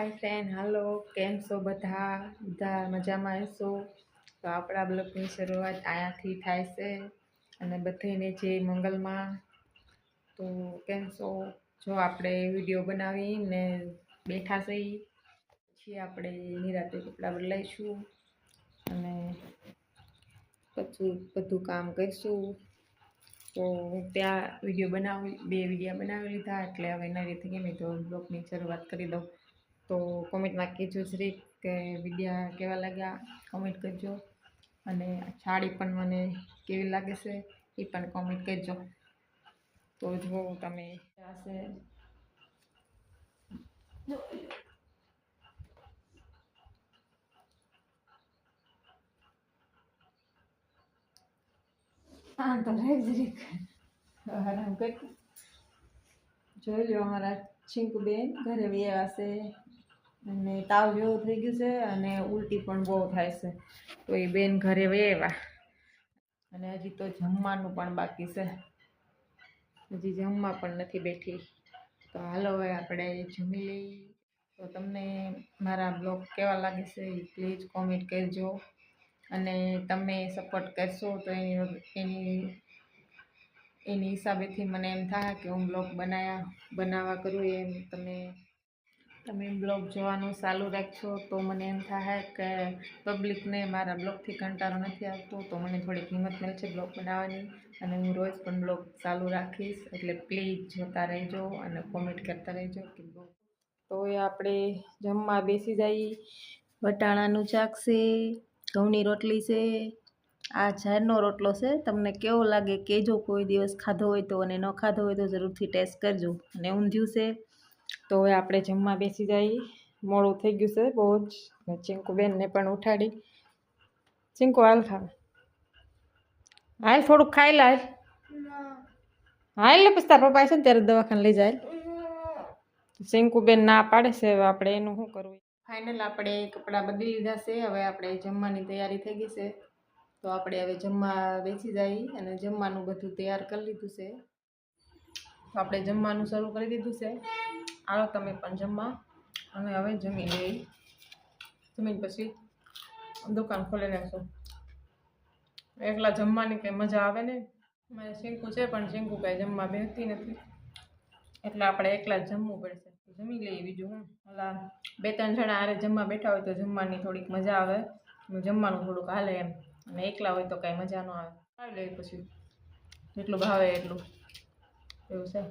હાય friend હાલો કેમ છો બધા? બધા મજામાં હશો? તો આપણા બ્લોગની શરૂઆત અહીંયાથી થાય છે અને બધાને જે મંગલમાં. તો કેમ છો? જો આપણે વીડિયો બનાવીને બેઠા છીએ પછી આપણે નિરાતે કપડાં બદલાઈશું અને પછી બધું કામ કરીશું. તો ત્યાં વીડિયો બનાવી, બે વિડીયા બનાવી લીધા એટલે હવે એના રીતે કેમ તો બ્લોગની શરૂઆત કરી દઉં. તો કોમેન્ટમાં કહેજો શ્રી કે વિડીયા કેવા લાગ્યા? કોમેન્ટ કરજો. અને સાડી પણ મને કેવી લાગે છે એ પણ કોમેન્ટ કરજો. તો જો તમે હશે. હા, તો રહે જરીક આરામ કર. જોઈ લો અમારા છીંકુબેન, ઘરે છે. અને તાવ જેવું થઈ ગયું છે અને ઉલટી પણ બહુ થાય છે. તો એ બેન ઘરે વેવા અને હજી તો જમવાનું પણ બાકી છે. હજી જમવા પણ નથી બેઠી. તો હાલો હવે આપણે જમી લઈ તો તમને મારા બ્લોગ કેવા લાગે છે પ્લીઝ કોમેન્ટ કરજો. અને તમે સપોર્ટ કરશો તો એની એની એની હિસાબેથી મને એમ થાય કે હું બ્લોગ બનાવ્યા બનાવવા કરું એમ. તમે તમે બ્લોગ જોવાનું ચાલુ રાખશો તો મને એમ થાય કે પબ્લિકને મારા બ્લોગથી કંટાળો નથી આવતો, તો મને થોડીક હિંમત મળશે બ્લોગ બનાવવાની. અને હું રોજ પણ બ્લોગ ચાલુ રાખીશ, એટલે પ્લીઝ જોતા રહેજો અને કોમેન્ટ કરતા રહેજો કે તો એ આપણે જમવા બેસી જઈએ. વટાણાનું શાક છે, ઘઉંની રોટલી છે, આ જાહેરનો રોટલો છે. તમને કેવો લાગે કહેજો કોઈ દિવસ ખાધો હોય તો અને ન ખાધો હોય તો જરૂરથી ટેસ્ટ કરજો. અને ઊંધિયું છે તો હવે આપણે જમવા બેસી જઈએ મોડું થઈ ગયું છે બહુ જ. ચીંકુ બેનને પણ ઉઠાડી. ચિંકુ, હાલ ખા હાલ થોડુંક ખાઈ લાય હાલ. ને પછી તાર પપ્પા છે ને ત્યારે દવાખાને લઈ જાય. ચિંકુબેન ના પાડે છે, હવે આપણે એનું શું કરવું? ફાઇનલ આપણે કપડાં બદલી લીધા છે, હવે આપણે જમવાની તૈયારી થઈ ગઈ છે. તો આપણે હવે જમવા બેસી જઈએ અને જમવાનું બધું તૈયાર કરી લીધું છે. તો આપણે જમવાનું શરૂ કરી દીધું છે. આવો તમે પણ જમવા. અને હવે જમી લઈ જમીન પછી દુકાન ખોલી નાખશું. એકલા જમવાની કંઈ મજા આવે ને? મારે શીંકુ છે, પણ શીંકુ કાંઈ જમવા બેસતી નથી. એટલે આપણે એકલા જ જમવું પડશે. જમી લઈએ બીજું હું. ઓલા બે ત્રણ જણા આરે જમવા બેઠા હોય તો જમવાની થોડીક મજા આવે. જમવાનું થોડુંક હાલે એમ. અને એકલા હોય તો કાંઈ મજા ન આવે. ખાઈ લઈએ પછી. જેટલું ભાવે એટલું. એવું છે.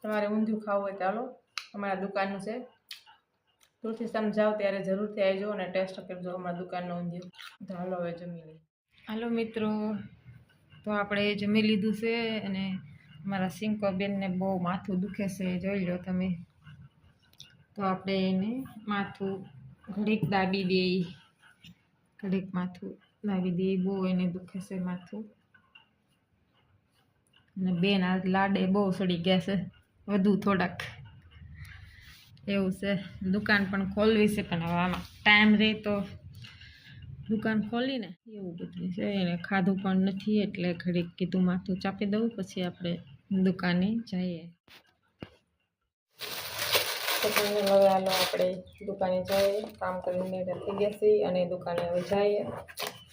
તમારે ઊંધિયું ખાવું હોય ચાલો અમારા દુકાનનું છે. તુલસી સમજાવ ત્યારે જરૂરથી આવજો અને ટેસ્ટ કરજો અમારા દુકાનનું ઊંધિયું. તો હાલો હવે જમી લઈએ. હાલો મિત્રો, તો આપણે જમી લીધું છે અને મારા સિંકો બેનને બહુ માથું દુખે છે, જોઈ લો તમે. તો આપણે એને માથું ઘડીક દાબી દઈએ. ઘડીક માથું દાબી દઈએ, બહુ એને દુખે છે માથું. અને બેન, આ લાડે બહુ સડી ગયા છે, વધુ થોડાક. એવું છે. દુકાન પણ ખોલવી છે, પણ હવે આમાં ટાઈમ રહે તો દુકાન ખોલીને એવું બધું છે. એને ખાધું પણ નથી, એટલે ઘડીક કીધું માથું ચાપી દઉં, પછી આપણે દુકાને જઈએ. હવે હાલો આપણે દુકાને જઈએ. કામ કરીને થઈ ગયા છીએ અને દુકાને હવે જઈએ.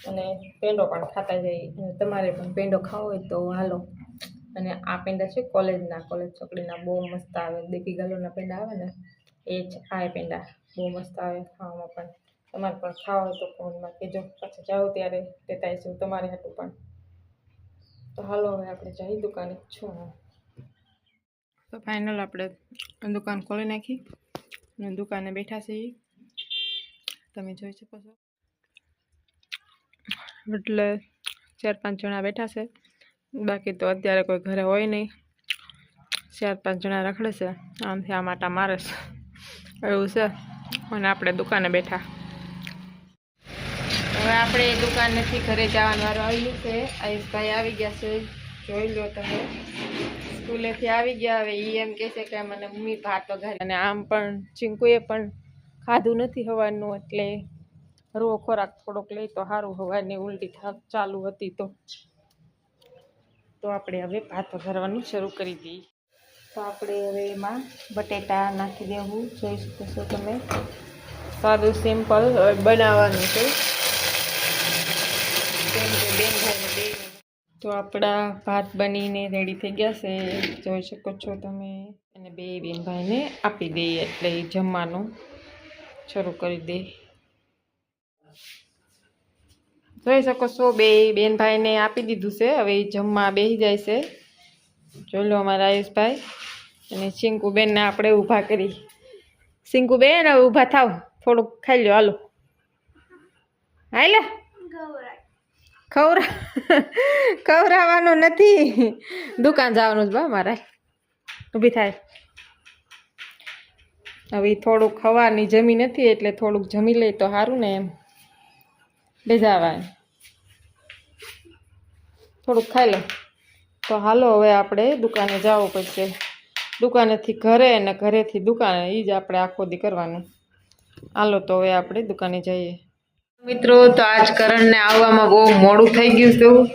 અને પેંડો પણ ખાતા જઈએ. તમારે પણ પેંડો ખાવો હોય તો હાલો. અને આ પેંડા છે કોલેજના, કોલેજ ચોકડીના, બહુ મસ્ત આવે. દેખી ગાલોના પેંડા આવે ને, એ જ આ પેંડા બહુ મસ્ત આવે ખાવામાં પણ. તમારે પણ હોય તો ફોનમાં કહેજો. પાછા જાઓ ત્યારે લેતા આવીશું તમારે હાટું પણ. તો હાલો હવે આપણે જઈ દુકાને. છું તો ફાઇનલ આપણે દુકાન ખોલી નાખી અને દુકાને બેઠા છીએ તમે જોઈ શકો છો. એટલે ચાર પાંચ જણા બેઠા છે. બાકી તો અત્યારે કોઈ ઘરે હોય નહીં. ચાર પાંચ જણા રખડે છે. આમથી આ માટા મારે છે. એવું છે. અને આપણે દુકાને બેઠા. હવે આપણે દુકાનેથી ઘરે જવાનું. વારો આવ્યું છે. આયુષભાઈ આવી ગયા છે. જોઈ લો તમે. સ્કૂલેથી આવી ગયા. હવે એ એમ કહે છે કે મને મમ્મી ભાત વઘારી. અને આમ પણ ચીંકુએ પણ ખાધું નથી હવાનું, એટલે રો ખોરાક થોડોક લઈ તો સારું હવાની. ઉલટી થાક ચાલુ હતી તો. તો આપણે હવે ભાત વઘારવાનું શરૂ કરી દઈએ. તો આપણે હવે એમાં બટેટા નાખી દેવું. જોઈ શકો છો તમે. સાદું સિમ્પલ બનાવવાનું છે. તો આપણા ભાત બનીને રેડી થઈ ગયા છે. જોઈ શકો છો તમે. અને બે બેનભાઈને આપી દઈએ એટલે જમવાનું શરૂ કરી દે. જોઈ શકો છો, બે બેન ભાઈને આપી દીધું છે. હવે જમવા બેસી જાય છે. જોલો અમારા આયુષભાઈ અને શિંકુબેનને આપણે ઊભા કરી. શિંકુબેન, હવે ઊભા થાવ. થોડુંક ખાઈ લો હાલો. હાલે. ખવરા, ખવરાવાનું નથી. દુકાન જવાનું જ બા મારે. ઊભી થાય. હવે થોડુંક ખવાની જમી નથી, એટલે થોડુંક જમી લે તો સારું ને એમ. બેજાવા થોડુંક ખાઈ લો. તો હાલો હવે આપણે દુકાને જવું પડશે. દુકાનેથી ઘરે અને ઘરેથી દુકાને એ જ આપણે આખો દી કરવાનું. હાલો તો હવે આપણે દુકાને જઈએ. મિત્રો, તો આજ કરણને આવવામાં બહુ મોડું થઈ ગયું હતું.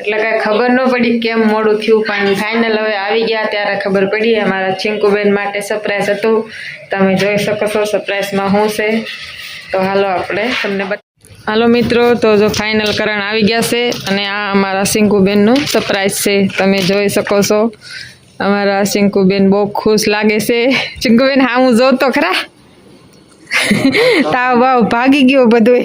એટલે કાંઈ ખબર ન પડી કેમ મોડું થયું. પણ ફાઇનલ હવે આવી ગયા ત્યારે ખબર પડી. અમારા ચિંકુબેન માટે સરપ્રાઈઝ હતું. તમે જોઈ શકો છો સરપ્રાઈઝમાં શું છે. તો હાલો આપણે તમને હાલો મિત્રો તો જો ફાઇનલ કરણ આવી ગયા છે અને આ અમારા શિંકુબેનનું સરપ્રાઈઝ છે. તમે જોઈ શકો છો અમારા શિંકુબેન બહુ ખુશ લાગે છે. શિંકુબેન હા હું જોઉં તો ખરા તાવ ભાવ ભાગી ગયો બધું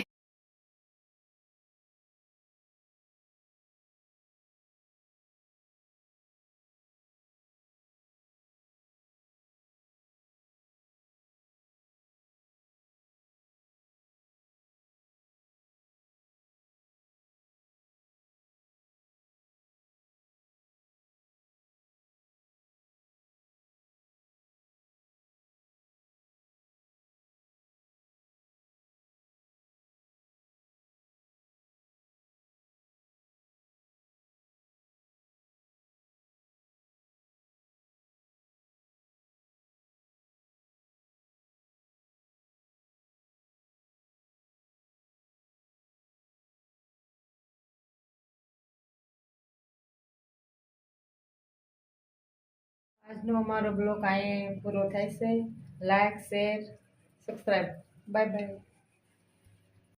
આજનો અમારો બ્લોગ અહીં પૂરો થાય છે. Like share subscribe bye bye